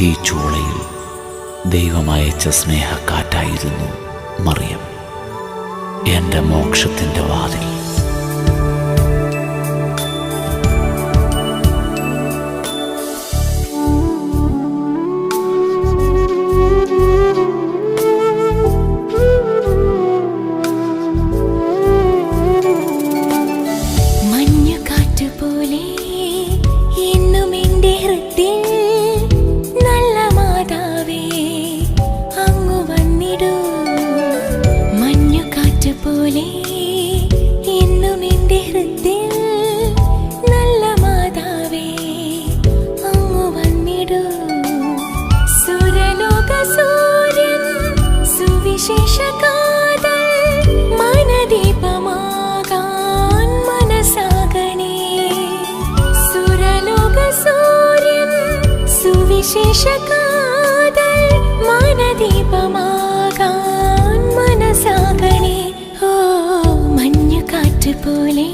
തീച്ചൂളയിൽ ദൈവമയച്ച സ്നേഹക്കാറ്റായിരുന്നു മറിയം. എന്റെ മോക്ഷത്തിന്റെ വാതിൽ. പോലെ சூரியன் சுவிசேஷ காதல் மனதீபமாகான் மனசாகனே சுரலோக சூரியன் சுவிசேஷ காதல் மனதீபமாகான் மனசாகனே ஓ மஞ்சு காற்று போலே